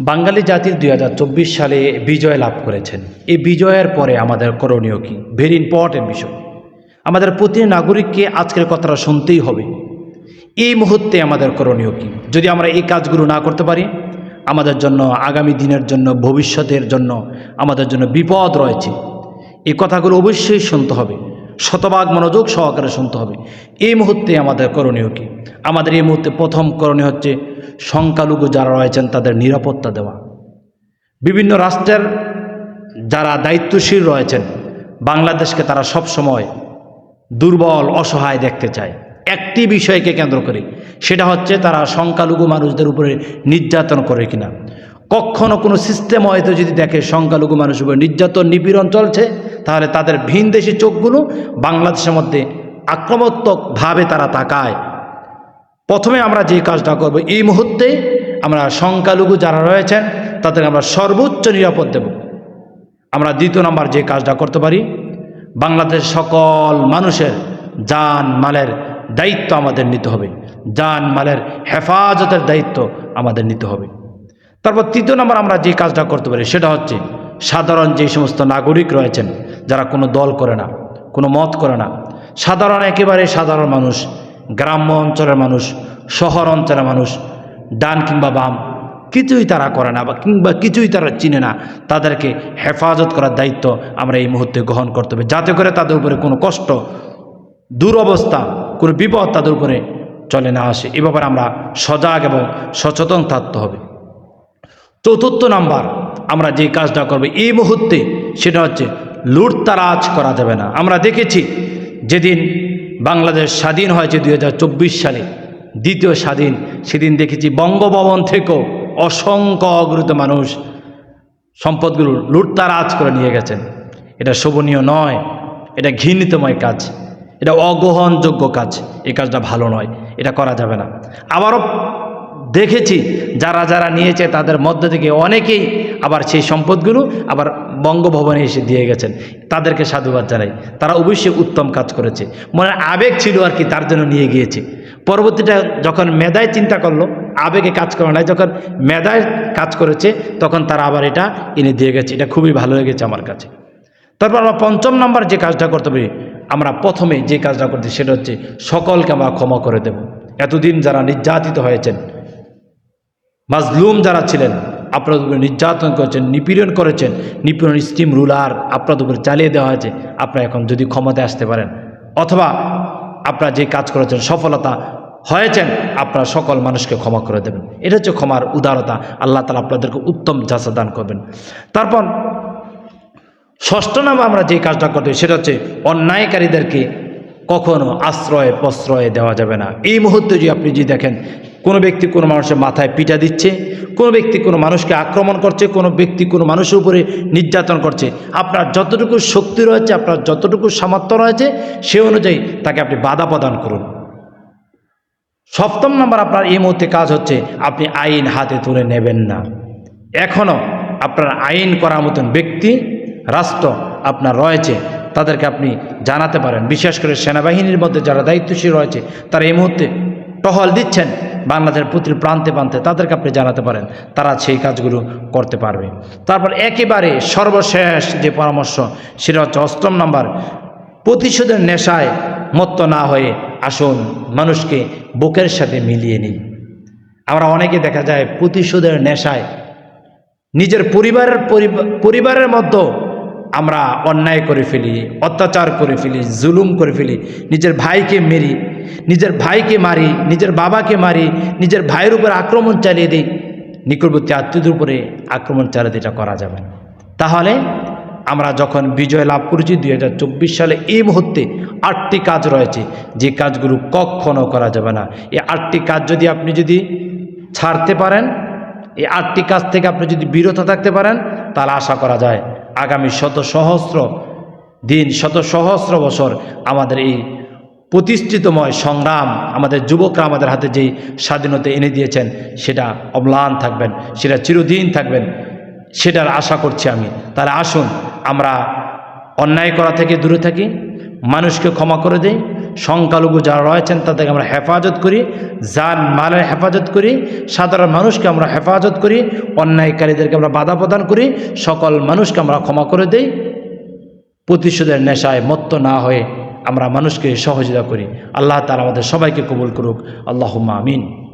বাঙালি জাতির দুই হাজার চব্বিশ সালে বিজয় লাভ করেছেন। এই বিজয়ের পরে আমাদের করণীয় কি? ভেরি ইম্পর্টেন্ট বিষয়। আমাদের প্রতি নাগরিককে আজকের কথাটা শুনতেই হবে। এই মুহূর্তে আমাদের করণীয় কি? যদি আমরা এই কাজগুলো না করতে পারি, আমাদের জন্য, আগামী দিনের জন্য, ভবিষ্যতের জন্য আমাদের জন্য বিপদ রয়েছে। এই কথাগুলো অবশ্যই শুনতে হবে। শতভাগ মনোযোগ সহকারে শুনতে হবে। এই মুহূর্তে আমাদের করণীয় কি? আমাদের এই মুহূর্তে প্রথম করণীয় হচ্ছে সংখ্যালঘু যারা রয়েছেন তাদের নিরাপত্তা দেওয়া। বিভিন্ন রাষ্ট্রের যারা দায়িত্বশীল রয়েছেন, বাংলাদেশকে তারা সব সময় দুর্বল, অসহায় দেখতে চায়। একটি বিষয়কে কেন্দ্র করে, সেটা হচ্ছে তারা সংখ্যালঘু মানুষদের উপরে নির্যাতন করে কিনা। কখনো কোনো সিস্টেম হয়তো যদি দেখে সংখ্যালঘু মানুষের উপরে নির্যাতন, নিপীড়ন চলছে, তাহলে তাদের ভিনদেশি চোখগুলো বাংলাদেশের মধ্যে আক্রমণাত্মকভাবে তারা তাকায়। প্রথমে আমরা যে কাজটা করব, এই মুহূর্তে আমরা সংখ্যালঘু যারা রয়েছেন তাদের আমরা সর্বোচ্চ নিরাপদ দেব। আমরা দ্বিতীয় নম্বর যে কাজটা করতে পারি বাংলাদেশ সকল মানুষের জান মালের দায়িত্ব আমাদের নিতে হবে। জান মালের হেফাজতের দায়িত্ব আমাদের নিতে হবে। তারপর তৃতীয় নম্বর আমরা যে কাজটা করতে পারি, সেটা হচ্ছে সাধারণ যে সমস্ত নাগরিক রয়েছেন, যারা কোনো দল করে না, কোনো মত করে না, সাধারণ একেবারে সাধারণ মানুষ, গ্রাম্য অঞ্চলের মানুষ শহর অঞ্চলের মানুষ, ডান কিংবা বাম, কিছুই তারা করে না বা কিংবা কিছুই তারা চিনে না। তাদেরকে হেফাজত করার দায়িত্ব আমরা এই মুহূর্তে গ্রহণ করতে হবে। যাতে করে তাদের উপরে কোনো কষ্ট, দুরবস্থা, কোনো বিপদ তাদের উপরে চলে না আসে। এ ব্যাপারে আমরা সজাগ এবং সচেতন থাকতে হবে। চতুর্থ নাম্বার আমরা যে কাজটা করব এই মুহূর্তে সেটা হচ্ছে লুটতারাজ করা যাবে না। আমরা দেখেছি যেদিন বাংলাদেশ স্বাধীন হয়েছে দু হাজার চব্বিশ সালে দ্বিতীয় স্বাধীন। সেদিন দেখেছি বঙ্গভবন থেকেও অসংখ্য অগ্রত মানুষ সম্পদগুলো লুটতারাজ করে নিয়ে গেছেন। এটা শোভনীয় নয়, এটা ঘৃণিতময় কাজ, এটা অগ্রহণযোগ্য কাজ, এই কাজটা ভালো নয়, এটা করা যাবে না। আবারও দেখেছি যারা যারা নিয়েছে তাদের মধ্য থেকে অনেকেই আবার সেই সম্পদগুলো আবার বঙ্গভবনে এসে দিয়ে গেছেন। তাদেরকে সাধুবাদ জানাই। তারা অবশ্যই উত্তম কাজ করেছে। মনে আবেগ ছিল আর কি তার জন্য নিয়ে গিয়েছে। পরবর্তীটা যখন মেধায় চিন্তা করল, আবেগে কাজ করে নাই যখন মেধায় কাজ করেছে, তখন তারা আবার এটা এনে দিয়ে গেছে। এটা খুবই ভালো লেগেছে আমার কাছে। তারপর আমরা পঞ্চম নম্বর যে কাজটা করতে পারি, আমরা প্রথমে যে কাজটা করতে সেটা হচ্ছে সকলকে আমরা ক্ষমা করে দেব। এতদিন যারা নির্যাতিত হয়েছেন, মাজলুম যারা ছিলেন, আপনাদের উপরে নির্যাতন করেছেন, নিপীড়ন করেছেন, নিপীড়ন স্টিম রুলার আপনাদের উপরে চালিয়ে দেওয়া হয়েছে, আপনারা এখন যদি ক্ষমতায় আসতে পারেন, অথবা আপনারা যে কাজ করেছেন সফলতা হয়েছেন, আপনারা সকল মানুষকে ক্ষমা করে দেবেন। এটা হচ্ছে ক্ষমার উদারতা। আল্লাহ তালা আপনাদেরকে উত্তম যাচা দান করবেন। তারপর, ষষ্ঠ নামে আমরা যে কাজটা করতে সেটা হচ্ছে অন্যায়কারীদেরকে কখনো আশ্রয় প্রশ্রয় দেওয়া যাবে না। এই মুহূর্তে যদি আপনি যদি দেখেন, কোনো ব্যক্তি কোনো মানুষের মাথায় পিটা দিচ্ছে, কোনো ব্যক্তি কোনো মানুষকে আক্রমণ করছে, কোনো ব্যক্তি কোনো মানুষের উপরে নির্যাতন করছে, আপনার যতটুকু শক্তি রয়েছে, আপনার যতটুকু সামর্থ্য রয়েছে, সে অনুযায়ী তাকে আপনি বাধা প্রদান করুন। সপ্তম নম্বর আপনার এই মুহূর্তে কাজ হচ্ছে, আপনি আইন হাতে তুলে নেবেন না। এখনও আপনার আইন করার মতন ব্যক্তি, রাষ্ট্র আপনার রয়েছে, তাদেরকে আপনি জানাতে পারেন। বিশেষ করে সেনাবাহিনীর মধ্যে যারা দায়িত্বশীল রয়েছে, তারা এই মুহূর্তে টহল দিচ্ছেন, বাংলাদেশের প্রতি প্রান্তে প্রান্তে তাদেরকে আপনি জানাতে পারেন, তারা সেই কাজগুলো করতে পারবে। তারপর একেবারে সর্বশেষ যে পরামর্শ, সেটা হচ্ছে অষ্টম নম্বর, প্রতিশোধের নেশায় মত্ত না হয়ে আসুন, মানুষকে বুকের সাথে মিলিয়ে নিই আমরা অনেকে দেখা যায় প্রতিশোধের নেশায়, নিজের পরিবারের পরিবারের মধ্যে আমরা অন্যায় করে ফেলি, অত্যাচার করে ফেলি, জুলুম করে ফেলি। নিজের ভাইকে মেরি, নিজের ভাইকে মারি, নিজের বাবাকে মারি, নিজের ভাইয়ের উপর আক্রমণ চালিয়ে দিই। নিকটবর্তী আত্মীয়দের উপরে আক্রমণ চালিয়ে এটা করা যাবে তাহলে আমরা যখন বিজয় লাভ করেছি দুই হাজার চব্বিশ সালে, এই মুহূর্তে আটটি কাজ রয়েছে, যে কাজগুলো কখনও করা যাবে না। এই আটটি কাজ যদি আপনি যদি ছাড়তে পারেন, এই আটটি কাজ থেকে আপনি যদি বিরত থাকতে পারেন, তাহলে আশা করা যায় আগামী শত সহস্র দিন শত সহস্র বছর আমাদের এই প্রতিষ্ঠিতময় সংগ্রাম, আমাদের যুবকরা আমাদের হাতে যেই স্বাধীনতা এনে দিয়েছেন, সেটা অম্লান থাকবেন, সেটা চিরদিন থাকবেন, সেটার আশা করছি আমি। তাহলে আসুন, আমরা অন্যায় করা থেকে দূরে থাকি মানুষকে ক্ষমা করে দেই। সংখ্যালঘু যারা রয়েছেন, তাদেরকে আমরা হেফাজত করি। যান মালের হেফাজত করি, সাধারণ মানুষকে আমরা হেফাজত করি। অন্যায়কারীদেরকে আমরা বাধা প্রদান করি। সকল মানুষকে আমরা ক্ষমা করে দেই। প্রতিশোধের নেশায় মত্ত না হয়ে আমরা মানুষকে সহযোগিতা করি। আল্লাহ তালা আমাদের সবাইকে কবুল করুক। আল্লাহ আমিন।